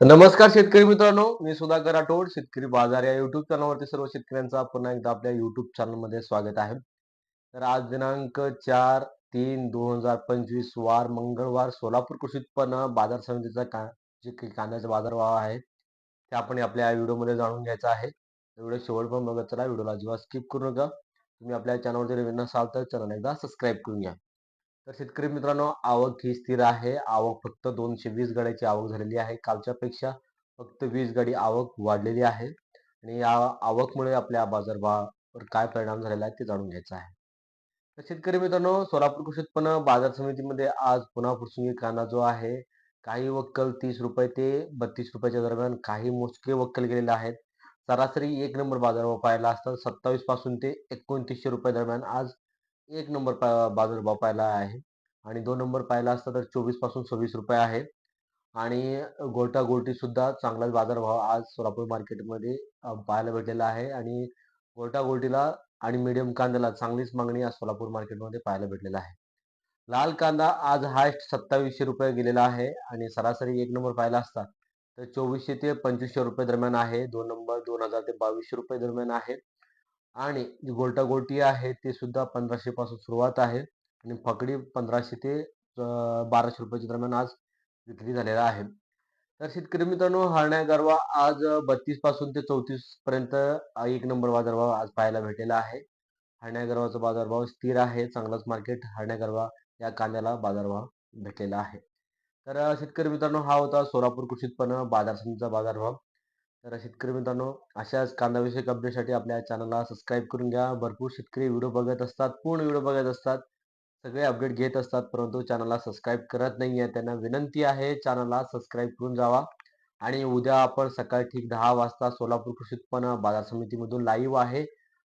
नमस्कार शेतकरी मित्रांनो मी सुधाकर राठोड शेतकरी बाजार या युट्यूब चॅनलवरती सर्व शेतकऱ्यांचा पुन्हा एकदा आपल्या युट्यूब चॅनलमध्ये स्वागत आहे. तर आज दिनांक चार तीन दोन हजार पंचवीस वार मंगळवार सोलापूर कृषी उत्पन्न बाजार समितीचा का जे काही कांद्याचा बाजारभाव आहे ते आपण आपल्या व्हिडिओमध्ये जाणून घ्यायचा आहे. व्हिडिओ शेवट पण बघत चला व्हिडिओला अजिबात स्किप करू नका. तुम्ही आपल्या चॅनलवरती नवीन असाल तर चॅनल एकदा सबस्क्राईब करून घ्या. तर शेतकरी मित्रांनो आवक ही स्थिर आहे. आवक फक्त दोनशे वीस गाड्याची आवक झालेली आहे. कालच्या पेक्षा फक्त वीस गाडी आवक वाढलेली आहे. आणि या आवकमुळे आपल्या बाजारभावावर काय परिणाम झालेला आहे ते जाणून घ्यायचं आहे. तर शेतकरी मित्रांनो सोलापूर कृषी उत्पन्न बाजार समितीमध्ये आज पुन्हा फुरसुंगी कांदा जो आहे काही वक्कल तीस रुपये ते बत्तीस रुपयाच्या दरम्यान काही मोजके वक्कल गेलेले आहेत. सरासरी एक नंबर बाजारभाव पाहायला असतात सत्तावीसपासून ते एकोणतीसशे रुपये दरम्यान आज एक नंबर बाजारभाव पाहिला आहे. आणि दोन नंबर पाहिला असता तर चोवीसपासून सव्वीस रुपये आहे. आणि गोटा गोटी सुद्धा चांगलाच बाजारभाव आज सोलापूर मार्केटमध्ये पाहायला भेटलेला आहे. आणि गोटा गोटीला आणि मीडियम कांद्याला चांगलीच मागणी आज सोलापूर मार्केटमध्ये पाहायला भेटलेला आहे. लाल कांदा आज हायस्ट सत्तावीसशे रुपये गेलेला आहे. आणि सरासरी एक नंबर पाहिला असता तर चोवीसशे ते पंचवीसशे रुपये दरम्यान आहे. दोन नंबर दोन हजार ते बावीसशे रुपये दरम्यान आहे. आणि जी गोल्टा गोल्टी आहे ते सुद्धा पंधराशे पासून सुरुवात आहे. आणि फकडी पंधराशे ते बाराशे रुपयाच्या दरम्यान आज विक्री झालेला आहे. तर शेतकरी मित्रांनो हरण्या गरवा आज बत्तीसपासून ते चौतीस पर्यंत एक नंबर बाजारभाव आज पाहायला भेटलेला आहे. हरण्या गरवाचा बाजारभाव स्थिर आहे. चांगलाच मार्केट हरण्या गरवा या कांद्याला बाजारभाव भेटलेला आहे. तर शेतकरी मित्रांनो हा होता सोलापूर कृषी उत्पन्न बाजार समितीचा बाजारभाव. तर शेतकरी मित्रांनो अशाच कांदाविषयक अपडेटसाठी आपल्या चॅनलला सबस्क्राईब करून घ्या. भरपूर शेतकरी व्हिडिओ बघत असतात पूर्ण व्हिडिओ बघत असतात. सगळे अपडेट घेत असतात परंतु चॅनलला सबस्क्राईब करत नाही आहे त्यांना विनंती आहे चॅनलला सबस्क्राईब करून जावा. आणि उद्या आपण सकाळी ठीक दहा वाजता सोलापूर कृषी उत्पन्न बाजार समितीमधून लाईव्ह आहे.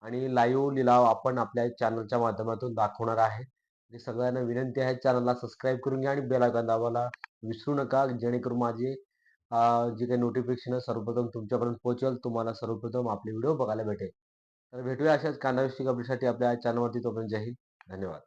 आणि लाईव्ह लिलाव आपण आपल्या चॅनलच्या माध्यमातून दाखवणार आहे. सगळ्यांना विनंती आहे चॅनलला सबस्क्राईब करून घ्या आणि बेलायकॉन दाबायला विसरू नका. जेणेकरून माझी जे काही नोटिफिकेशन सर्वप्रथम तुमच्यापर्यंत पोहोचेल. तुम्हाला सर्वप्रथम आपले व्हिडिओ बघायला भेटेल. तर भेटूया अशाच कांदा अपडेटसाठी आपल्या चॅनलवरती तोपर्यंत जाईल धन्यवाद.